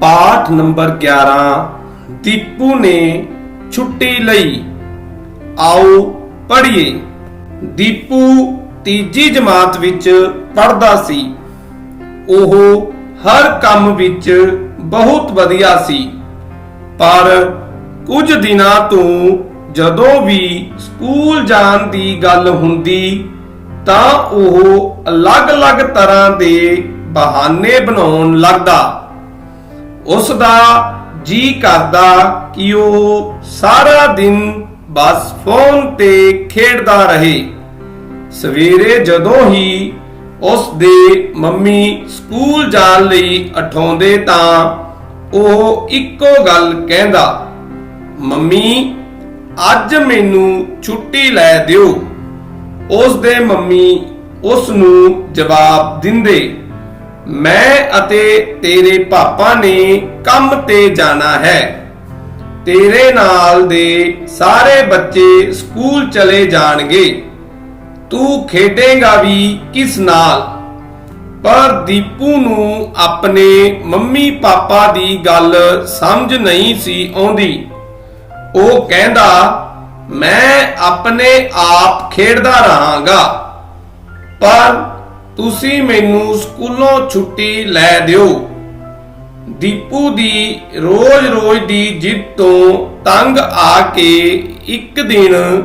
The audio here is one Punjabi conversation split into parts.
ਪਾਠ ਨੰਬਰ 11 ਦੀਪੂ ਨੇ ਛੁੱਟੀ ਲਈ। ਆਓ ਪੜ੍ਹੀਏ। ਦੀਪੂ ਤੀਜੀ ਜਮਾਤ ਵਿੱਚ ਪੜ੍ਹਦਾ ਸੀ। ਉਹ ਹਰ ਕੰਮ ਵਿੱਚ ਬਹੁਤ ਵਧੀਆ ਸੀ। ਪਰ ਕੁਝ ਦਿਨਾਂ ਤੋਂ ਜਦੋਂ ਵੀ ਸਕੂਲ ਜਾਣ ਦੀ ਗੱਲ ਹੁੰਦੀ, ਤਾਂ ਉਹ ਅਲੱਗ-ਅਲੱਗ ਤਰ੍ਹਾਂ ਦੇ ਬਹਾਨੇ ਬਣਾਉਣ ਲੱਗਦਾ। ਉਸ ਦਾ ਜੀ ਕਰਦਾ ਕਿ ਉਹ ਸਾਰਾ ਦਿਨ ਬਸ ਫੋਨ ਤੇ ਖੇਡਦਾ ਰਹੇ। ਸਵੇਰੇ ਜਦੋਂ ਹੀ ਉਸ ਦੇ ਮੰਮੀ ਸਕੂਲ ਜਾਣ ਲਈ ਉਠਾਉਂਦੇ ਤਾਂ ਉਹ ਇੱਕੋ ਗੱਲ ਕਹਿੰਦਾ, ਮੰਮੀ, ਅੱਜ ਮੈਨੂੰ ਛੁੱਟੀ ਲੈ ਦਿਓ। ਉਸ ਦੇ ਮੰਮੀ ਉਸ ਨੂੰ ਜਵਾਬ ਦਿੰਦੇ। ਮੈਂ ਅਤੇ ਤੇਰੇ ਪਾਪਾ ਨੇ ਕੰਮ ਤੇ ਜਾਣਾ ਹੈ। ਤੇਰੇ ਨਾਲ ਦੇ ਸਾਰੇ ਬੱਚੇ ਸਕੂਲ ਚਲੇ ਜਾਣਗੇ। ਤੂੰ ਖੇਡੇਗਾ ਵੀ ਕਿਸ ਨਾਲ? ਪਰ ਦੀਪੂ ਨੂੰ ਆਪਣੇ ਮੰਮੀ ਪਾਪਾ ਦੀ ਗੱਲ ਸਮਝ ਨਹੀਂ ਸੀ ਆਉਂਦੀ। ਉਹ ਕਹਿੰਦਾ, ਮੈਂ ਆਪਣੇ ਆਪ ਖੇਡਦਾ ਰਹਾਂਗਾ। ਪਰ ਤੁਸੀਂ ਮੈਨੂੰ ਸਕੂਲੋਂ ਛੁੱਟੀ ਲੈ ਦਿਓ। ਦੀਪੂ ਦੀ ਰੋਜ਼-ਰੋਜ਼ ਦੀ ਜਿੱਦ ਤੋਂ ਤੰਗ ਆ ਕੇ ਇੱਕ ਦਿਨ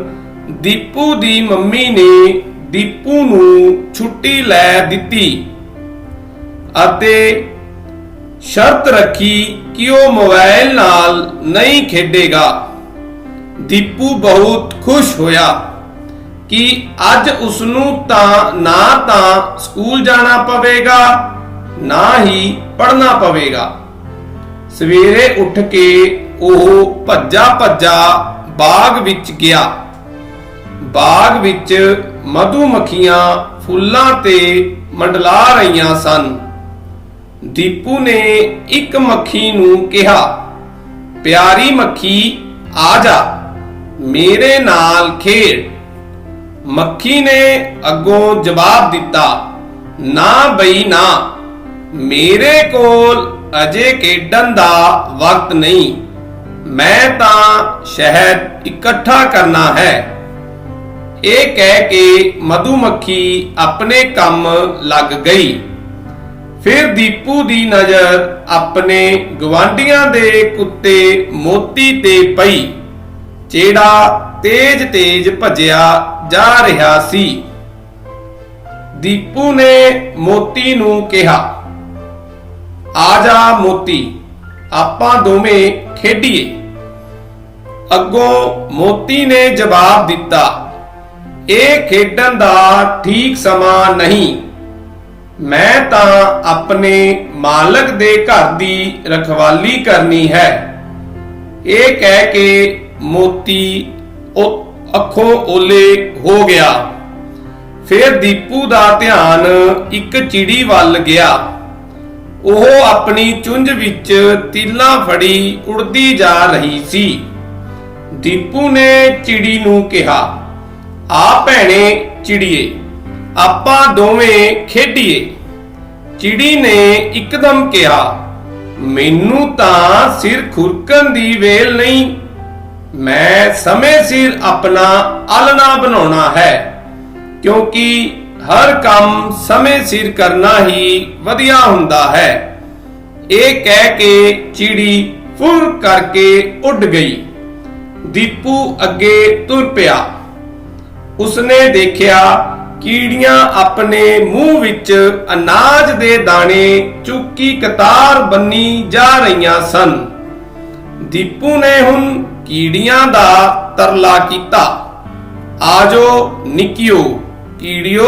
ਦੀਪੂ ਦੀ ਮੰਮੀ ਨੇ ਦੀਪੂ ਨੂੰ ਛੁੱਟੀ ਲੈ ਦਿੱਤੀ ਅਤੇ ਸ਼ਰਤ ਰੱਖੀ ਕਿ ਉਹ ਮੋਬਾਈਲ ਨਾਲ ਨਹੀਂ ਖੇਡੇਗਾ। ਦੀਪੂ ਬਹੁਤ ਖੁਸ਼ ਹੋਇਆ। ਕਿ ਅੱਜ ਉਸ ਨੂੰ ਤਾਂ, ਨਾ ਤਾਂ ਸਕੂਲ ਜਾਣਾ ਪਵੇਗਾ, ਨਾ ਹੀ ਪੜ੍ਹਨਾ ਪਵੇਗਾ। ਸਵੇਰੇ ਉੱਠ ਕੇ ਉਹ ਭੱਜਾ ਭੱਜਾ ਬਾਗ ਵਿੱਚ ਗਿਆ। ਬਾਗ ਵਿੱਚ ਮਧੂ ਮੱਖੀਆਂ ਫੁੱਲਾਂ ਤੇ ਮੰਡਲਾ ਰਹੀਆਂ ਸਨ। ਦੀਪੂ ਨੇ ਇੱਕ ਮੱਖੀ ਨੂੰ ਕਿਹਾ, ਪਿਆਰੀ ਮੱਖੀ, ਆ ਜਾ, ਮੇਰੇ ਨਾਲ ਖੇਡ। ਮੱਖੀ ਨੇ ਅੱਗੋਂ ਜਵਾਬ ਦਿੱਤਾ, ਨਾ ਬਈ, ਨਾ। ਮੇਰੇ ਕੋਲ ਅਜੇ ਖੇਡਣ ਦਾ ਵਕਤ ਨਹੀਂ। ਮੈਂ ਤਾਂ ਸ਼ਹਿਦ ਇਕੱਠਾ ਕਰਨਾ ਹੈ। ਇਹ ਕਹਿ ਕੇ ਮਧੂਮੱਖੀ ਆਪਣੇ ਕੰਮ ਲੱਗ ਗਈ। ਫਿਰ ਦੀਪੂ ਦੀ ਨਜ਼ਰ ਆਪਣੇ ਗਵਾਂਡੀਆਂ ਦੇ ਕੁੱਤੇ ਮੋਤੀ ਤੇ ਪਈ। ਜਿਹੜਾ ਤੇਜ-ਤੇਜ ਭੱਜਿਆ ਜਾ ਰਿਹਾ ਸੀ। ਦੀਪੂ ਨੇ ਮੋਤੀ ਨੂੰ ਕਿਹਾ, ਆ ਜਾ ਮੋਤੀ, ਆਪਾਂ ਦੋਵੇਂ ਖੇਡੀਏ। ਅੱਗੋਂ ਮੋਤੀ ਨੇ ਜਵਾਬ ਦਿੱਤਾ, ਇਹ ਖੇਡਣ ਦਾ ਠੀਕ ਸਮਾਂ ਨਹੀਂ। ਮੈਂ ਤਾਂ ਆਪਣੇ ਮਾਲਕ ਦੇ ਘਰ ਦੀ ਰਖਵਾਲੀ ਕਰਨੀ ਹੈ। ਇਹ ਕਹਿ ਕੇ ਮੋਤੀ ਉਹ ਅੱਖੋਂ ਓਲੇ ਹੋ ਗਿਆ। ਫਿਰ ਦੀਪੂ ਦਾ ਧਿਆਨ ਇੱਕ ਚਿੜੀ ਵੱਲ ਗਿਆ। ਉਹ ਆਪਣੀ ਚੁੰਝ ਵਿੱਚ ਤੀਲਾਂ ਫੜੀ ਉੜਦੀ ਜਾ ਰਹੀ ਸੀ। ਦੀਪੂ ਨੇ ਚਿੜੀ ਨੂੰ ਕਿਹਾ, ਆ ਭੈਣੇ ਚਿੜੀਏ, ਆਪਾਂ ਦੋਵੇਂ ਖੇਡੀਏ। ਚਿੜੀ ਨੇ ਇੱਕਦਮ ਕਿਹਾ, ਮੈਨੂੰ ਤਾਂ ਸਿਰ ਖੁਰਕਣ ਦੀ ਵੇਲ ਨਹੀਂ ਮੈਂ ਸਮੇਂ ਸਿਰ ਆਪਣਾ ਆਲਣਾ ਬਣਾਉਣਾ ਹੈ, ਕਿਉਂਕਿ ਹਰ ਕੰਮ ਸਮੇਂ ਸਿਰ ਕਰਨਾ ਹੀ ਵਧੀਆ ਹੁੰਦਾ ਹੈ। ਇਹ ਕਹਿ ਕੇ ਚਿੜੀ ਫੁਰ ਕਰਕੇ ਉੱਡ ਗਈ। ਦੀਪੂ ਅੱਗੇ ਤੁਰ ਪਿਆ। ਉਸਨੇ ਦੇਖਿਆ ਕੀੜੀਆਂ ਆਪਣੇ ਮੂੰਹ ਵਿੱਚ ਅਨਾਜ ਦੇ ਦਾਣੇ ਚੁੱਕੀ ਕਤਾਰ ਬੰਨੀ ਜਾ ਰਹੀਆਂ ਸਨ। ਦੀਪੂ ਨੇ ਹੁਣ ਕੀੜੀਆਂ ਦਾ ਤਰਲਾ ਕੀਤਾ। ਆਜੋ ਨਿਕਿਓ, ਕੀੜਿਓ,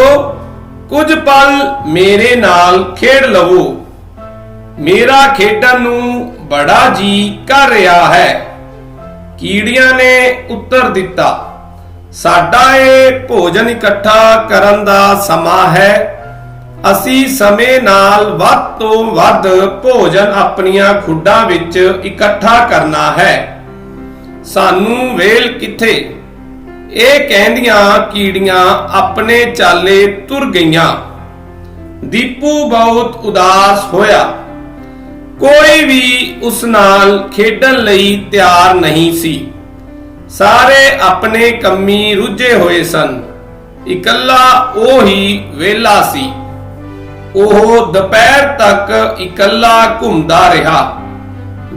ਕੁਝ ਪਲ ਮੇਰੇ ਨਾਲ ਖੇਡ ਲਵੋ। ਮੇਰਾ ਖੇਡਣ ਨੂੰ ਬੜਾ ਜੀ ਕਰ ਰਿਹਾ ਹੈ। ਕੀੜੀਆਂ ਨੇ ਉੱਤਰ ਦਿੱਤਾ, ਸਾਡਾ ਇਹ ਭੋਜਨ ਇਕੱਠਾ ਕਰਨ ਦਾ ਸਮਾਂ ਹੈ। ਅਸੀਂ ਸਮੇਂ ਨਾਲ ਵੱਧ ਤੋਂ ਵੱਧ ਭੋਜਨ ਆਪਣੀਆਂ ਖੁੱਡਾਂ ਵਿੱਚ ਇਕੱਠਾ ਕਰਨਾ ਹੈ। ਸਾਨੂੰ ਵੇਲ ਕਿੱਥੇ? ਇਹ ਕਹਿੰਦੀਆਂ ਕੀੜੀਆਂ ਆਪਣੇ ਚਾਲੇ ਤੁਰ ਗਈਆਂ। ਦੀਪੂ ਬਹੁਤ ਉਦਾਸ ਹੋਇਆ। ਕੋਈ ਵੀ ਉਸ ਨਾਲ ਖੇਡਣ ਲਈ ਤਿਆਰ ਨਹੀਂ ਸੀ। ਸਾਰੇ ਆਪਣੇ ਕੰਮੀ ਰੁੱਝੇ ਹੋਏ ਸਨ। ਇਕੱਲਾ ਉਹ ਹੀ ਵਿਹਲਾ ਸੀ। ਉਹ ਦੁਪਹਿਰ ਤੱਕ ਇਕੱਲਾ ਘੁੰਮਦਾ ਰਿਹਾ।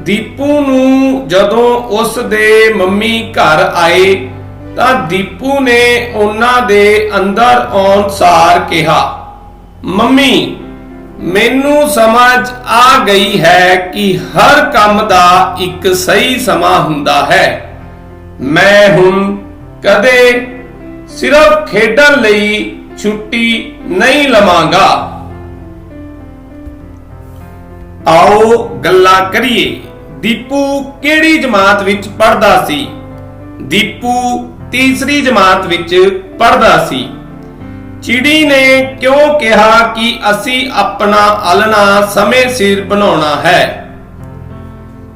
ਦੀਪੂ ਨੂੰ ਜਦੋਂ ਉਸ ਦੇ ਮੰਮੀ ਘਰ ਆਏ ਤਾਂ ਦੀਪੂ ਨੇ ਉਹਨਾਂ ਦੇ ਅੰਦਰ ਆਉਣ ਸਾਰ ਕਿਹਾ, ਮੰਮੀ, ਮੈਨੂੰ ਸਮਝ ਆ ਗਈ ਹੈ ਕਿ ਹਰ ਕੰਮ ਦਾ ਇੱਕ ਸਹੀ ਸਮਾਂ ਹੁੰਦਾ ਹੈ। ਮੈਂ ਹੁਣ ਕਦੇ ਸਿਰਫ ਖੇਡਣ ਲਈ ਛੁੱਟੀ ਨਹੀਂ ਲਵਾਂਗਾ। ਆਓ ਗੱਲਾਂ ਕਰੀਏ। ਦੀਪੂ ਕਿਹੜੀ ਜਮਾਤ ਵਿੱਚ ਪੜ੍ਹਦਾ ਸੀ? ਦੀਪੂ ਤੀਸਰੀ ਜਮਾਤ ਵਿੱਚ ਪੜ੍ਹਦਾ ਸੀ। ਚਿੜੀ ਨੇ ਕਿਉਂ ਕਿਹਾ ਕਿ ਅਸੀਂ ਆਪਣਾ ਆਲਣਾ ਸਮੇਂ ਸਿਰ ਬਣਾਉਣਾ ਹੈ?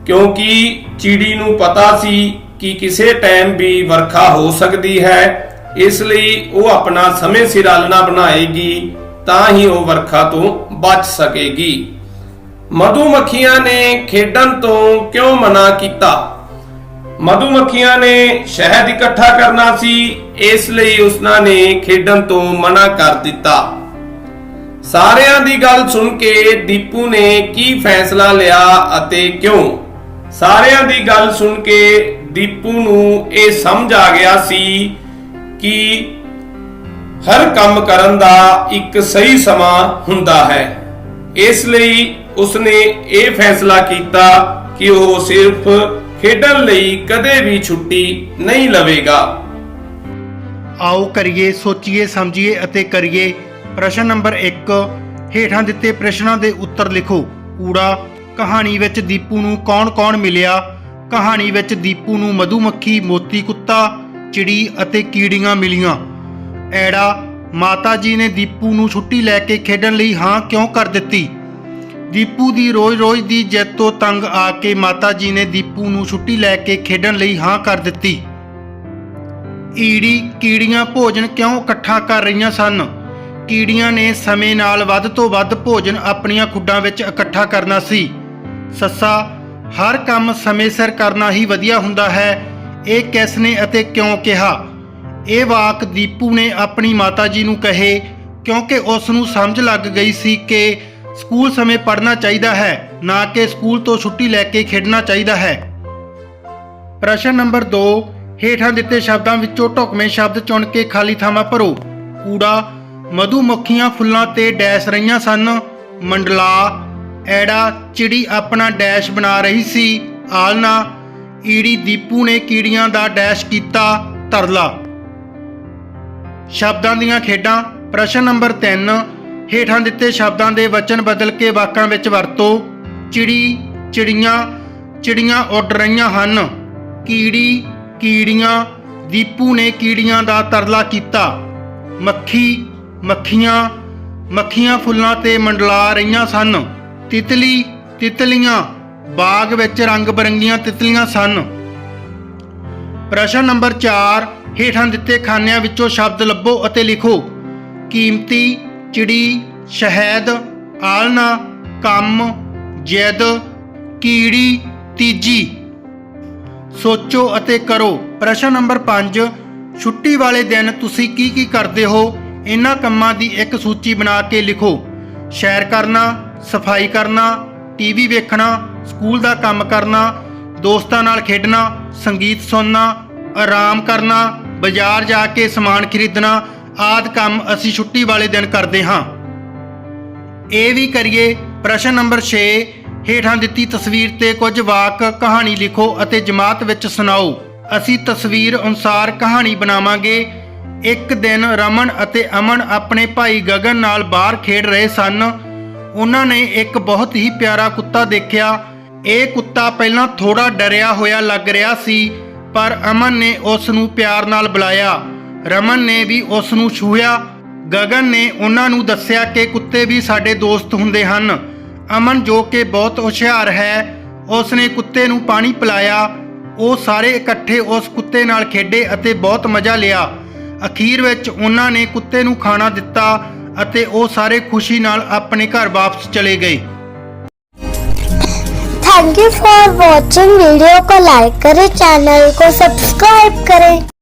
ਕਿਉਂਕਿ ਚਿੜੀ ਨੂੰ ਪਤਾ ਸੀ ਕਿ ਕਿਸੇ ਟਾਈਮ ਵੀ ਵਰਖਾ ਹੋ ਸਕਦੀ ਹੈ, ਇਸ ਲਈ ਉਹ ਆਪਣਾ ਸਮੇਂ ਸਿਰ ਆਲਣਾ ਬਣਾਏਗੀ, ਤਾਂ ਹੀ ਉਹ ਵਰਖਾ ਤੋਂ ਬਚ ਸਕੇਗੀ। ਮਧੂਮੱਖੀਆਂ ਨੇ ਖੇਡਣ ਤੋਂ ਕਿਉਂ ਮਨਾ ਕੀਤਾ? ਮਧੂਮੱਖੀਆਂ ਨੇ ਸ਼ਹਿਦ ਇਕੱਠਾ ਕਰਨਾ ਸੀ, ਇਸ ਲਈ ਉਸਨਾਂ ਨੇ ਖੇਡਣ ਤੋਂ ਮਨਾ ਕਰ ਦਿੱਤਾ। ਸਾਰਿਆਂ ਦੀ ਗੱਲ ਸੁਣ ਕੇ ਦੀਪੂ ਨੇ ਕੀ ਫੈਸਲਾ ਲਿਆ ਅਤੇ ਕਿਉਂ? ਸਾਰਿਆਂ ਦੀ ਗੱਲ ਸੁਣ ਕੇ ਦੀਪੂ ਨੂੰ ਇਹ ਸਮਝ ਆ ਗਿਆ ਸੀ ਕਿ ਹਰ ਕੰਮ ਕਰਨ ਦਾ ਇੱਕ ਸਹੀ ਸਮਾਂ ਹੁੰਦਾ ਹੈ। ਇਸ ਲਈ ਉਸਨੇ ਇਹ ਫੈਸਲਾ ਕੀਤਾ ਕਿ ਉਹ ਸਿਰਫ ਖੇਡਣ ਲਈ ਕਦੇ ਵੀ ਛੁੱਟੀ ਨਹੀਂ ਲਵੇਗਾ। ਆਓ ਕਰੀਏ, ਸੋਚੀਏ, ਸਮਝੀਏ ਅਤੇ ਕਰੀਏ। ਪ੍ਰਸ਼ਨ ਨੰਬਰ 1 ਹੇਠਾਂ ਦਿੱਤੇ ਪ੍ਰਸ਼ਨਾਂ ਦੇ ਉੱਤਰ ਲਿਖੋ। ਕੂੜਾ, ਕਹਾਣੀ ਵਿੱਚ ਦੀਪੂ ਨੂੰ ਕੌਣ-ਕੌਣ ਮਿਲਿਆ? ਕਹਾਣੀ ਵਿੱਚ ਦੀਪੂ ਨੂੰ ਮਧੂਮੱਖੀ, ਮੋਤੀ ਕੁੱਤਾ, ਚਿੜੀ ਅਤੇ ਕੀੜੀਆਂ ਮਿਲੀਆਂ। ਐੜਾ, ਮਾਤਾ ਜੀ ਨੇ ਦੀਪੂ ਨੂੰ ਛੁੱਟੀ ਲੈ ਕੇ ਖੇਡਣ ਲਈ ਹਾਂ ਕਿਉਂ ਕਰ ਦਿੱਤੀ? ਦੀਪੂ ਦੀ ਰੋਜ਼-ਰੋਜ਼ ਦੀ ਜਿੱਦ ਤੋਂ ਤੰਗ ਆ ਕੇ ਮਾਤਾ ਜੀ ਨੇ ਦੀਪੂ ਨੂੰ ਛੁੱਟੀ ਲੈ ਕੇ ਖੇਡਣ ਲਈ ਹਾਂ ਕਰ ਦਿੱਤੀ। ਈੜੀ ਕੀੜੀਆਂ ਭੋਜਨ ਕਿਉਂ ਇਕੱਠਾ ਕਰ ਰਹੀਆਂ ਸਨ? ਕੀੜੀਆਂ ਨੇ ਸਮੇਂ ਨਾਲ ਵੱਧ ਤੋਂ ਵੱਧ ਭੋਜਨ ਆਪਣੀਆਂ ਖੁੱਡਾਂ ਵਿੱਚ ਇਕੱਠਾ ਕਰਨਾ ਸੀ। ਸੱਸਾ, ਹਰ ਕੰਮ ਸਮੇਂ ਸਿਰ ਕਰਨਾ ਹੀ ਵਧੀਆ ਹੁੰਦਾ ਹੈ, ਇਹ ਕਿਸ ਨੇ ਅਤੇ ਕਿਉਂ ਕਿਹਾ? ਇਹ ਵਾਕ ਦੀਪੂ ਨੇ ਆਪਣੀ ਮਾਤਾ ਜੀ ਨੂੰ ਕਹੇ ਕਿਉਂਕਿ ਉਸ ਨੂੰ ਸਮਝ ਲੱਗ ਗਈ ਸੀ ਕਿ ਸਕੂਲ ਸਮੇਂ ਪੜ੍ਹਨਾ ਚਾਹੀਦਾ ਹੈ, ਨਾ ਕਿ ਸਕੂਲ ਤੋਂ ਛੁੱਟੀ ਲੈ ਕੇ ਖੇਡਣਾ ਚਾਹੀਦਾ ਹੈ। ਪ੍ਰਸ਼ਨ ਨੰਬਰ 2 ਹੇਠਾਂ ਦਿੱਤੇ ਸ਼ਬਦਾਂ ਵਿੱਚੋਂ ਢੁਕਵੇਂ ਸ਼ਬਦ ਚੁਣ ਕੇ ਖਾਲੀ ਥਾਵਾਂ ਭਰੋ। ਕੂੜਾ, ਮਧੂਮੱਖੀਆਂ ਫੁੱਲਾਂ ਤੇ ਡੈਸ਼ ਰਹੀਆਂ ਸਨ। ਮੰਡਲਾ, ਐੜਾ, ਚਿੜੀ ਆਪਣਾ ਡੈਸ਼ ਬਣਾ ਰਹੀ ਸੀ। ਆਲਨਾ ਈੜੀ ਦੀਪੂ ਨੇ ਕੀੜੀਆਂ ਦਾ ਡੈਸ਼ ਕੀਤਾ ਤਰਲਾ। ਸ਼ਬਦਾਂ ਦੀਆਂ ਖੇਡਾਂ, ਪ੍ਰਸ਼ਨ ਨੰਬਰ 3 ਹੇਠਾਂ ਦਿੱਤੇ ਸ਼ਬਦਾਂ ਦੇ ਵਚਨ ਬਦਲ ਕੇ ਵਾਕਾਂ ਵਿੱਚ ਵਰਤੋ। ਚਿੜੀ, ਚਿੜੀਆਂ ਚਿੜੀਆਂ ਉੱਡ ਰਹੀਆਂ ਹਨ। ਕੀੜੀ, ਕੀੜੀਆਂ, ਦੀਪੂ ਨੇ ਕੀੜੀਆਂ ਦਾ ਤਰਲਾ ਕੀਤਾ। ਮੱਖੀ, ਮੱਖੀਆਂ ਮੱਖੀਆਂ ਫੁੱਲਾਂ ਤੇ ਮੰਡਲਾ ਰਹੀਆਂ ਸਨ। ਤਿਤਲੀ, ਤਿਤਲੀਆਂ, ਬਾਗ ਵਿੱਚ ਰੰਗ ਬਰੰਗੀਆਂ ਤਿਤਲੀਆਂ ਸਨ। ਪ੍ਰਸ਼ਨ ਨੰਬਰ 4 ਹੇਠਾਂ ਦਿੱਤੇ ਖਾਨਿਆਂ ਵਿੱਚੋਂ ਸ਼ਬਦ ਲੱਭੋ ਅਤੇ ਲਿਖੋ। ਕੀਮਤੀ ਚਿੜੀ, ਸ਼ਹਿਦ ਆਲਣਾ ਕੰਮ, ਜਿੱਦ, ਕੀੜੀ, ਤੀਜੀ। ਸੋਚੋ ਅਤੇ ਕਰੋ। ਪ੍ਰਸ਼ਨ ਨੰਬਰ 5 ਛੁੱਟੀ ਵਾਲੇ ਦਿਨ ਤੁਸੀਂ ਕੀ ਕੀ ਕਰਦੇ ਹੋ? ਇਹਨਾਂ ਕੰਮਾਂ ਦੀ ਇੱਕ ਸੂਚੀ ਬਣਾ ਕੇ ਲਿਖੋ। ਸ਼ੈਰ ਕਰਨਾ, ਸਫ਼ਾਈ ਕਰਨਾ, ਟੀਵੀ ਵੇਖਣਾ, ਸਕੂਲ ਦਾ ਕੰਮ ਕਰਨਾ, ਦੋਸਤਾਂ ਨਾਲ ਖੇਡਣਾ, ਸੰਗੀਤ ਸੁਣਨਾ, ਆਰਾਮ ਕਰਨਾ, ਬਾਜ਼ਾਰ ਜਾ ਕੇ ਸਮਾਨ ਖਰੀਦਣਾ ਆਦ ਕੰਮ ਅਸੀਂ ਛੁੱਟੀ ਵਾਲੇ ਦਿਨ ਕਰਦੇ ਹਾਂ। ਇਹ ਵੀ ਕਰੀਏ, ਪ੍ਰਸ਼ਨ ਨੰਬਰ 6 ਹੇਠਾਂ ਦਿੱਤੀ ਤਸਵੀਰ ਤੇ ਕੁਝ ਵਾਕ ਕਹਾਣੀ ਲਿਖੋ ਅਤੇ ਜਮਾਤ ਵਿੱਚ ਸੁਣਾਓ। ਅਸੀਂ ਤਸਵੀਰ ਅਨੁਸਾਰ ਕਹਾਣੀ ਬਣਾਵਾਂਗੇ। ਇੱਕ ਦਿਨ ਰਮਨ ਅਤੇ ਅਮਨ ਆਪਣੇ ਭਾਈ ਗਗਨ ਨਾਲ ਬਾਹਰ ਖੇਡ ਰਹੇ ਸਨ। ਉਹਨਾਂ ਨੇ ਇੱਕ ਬਹੁਤ ਹੀ ਪਿਆਰਾ ਕੁੱਤਾ ਦੇਖਿਆ। ਇਹ ਕੁੱਤਾ ਪਹਿਲਾਂ ਥੋੜਾ ਡਰਿਆ ਹੋਇਆ ਲੱਗ ਰਿਹਾ ਸੀ, ਪਰ ਅਮਨ ਨੇ ਉਸ ਨੂੰ ਪਿਆਰ ਨਾਲ ਬੁਲਾਇਆ। ਰਮਨ ਨੇ ਵੀ ਉਸ ਨੂੰ ਛੂਹਿਆ ਗਗਨ ਨੇ ਉਹਨਾਂ ਨੂੰ ਦੱਸਿਆ ਕਿ ਕੁੱਤੇ ਵੀ ਸਾਡੇ ਦੋਸਤ ਹੁੰਦੇ ਹਨ ਅਮਨ ਜੋ ਕਿ ਬਹੁਤ ਹੁਸ਼ਿਆਰ ਹੈ ਉਸ ਨੇ ਕੁੱਤੇ ਨੂੰ ਪਾਣੀ ਪਿਲਾਇਆ ਉਹ ਸਾਰੇ ਇਕੱਠੇ ਉਸ ਕੁੱਤੇ ਨਾਲ ਖੇਡੇ ਅਤੇ ਬਹੁਤ ਮਜ਼ਾ ਲਿਆ ਅਖੀਰ ਵਿੱਚ ਉਹਨਾਂ ਨੇ ਕੁੱਤੇ ਨੂੰ ਖਾਣਾ ਦਿੱਤਾ ਅਤੇ ਉਹ ਸਾਰੇ ਖੁਸ਼ੀ ਨਾਲ ਆਪਣੇ ਘਰ ਵਾਪਸ ਚਲੇ ਗਏ thank you for watching video को लाइक करें चैनल को सब्सक्राइब करें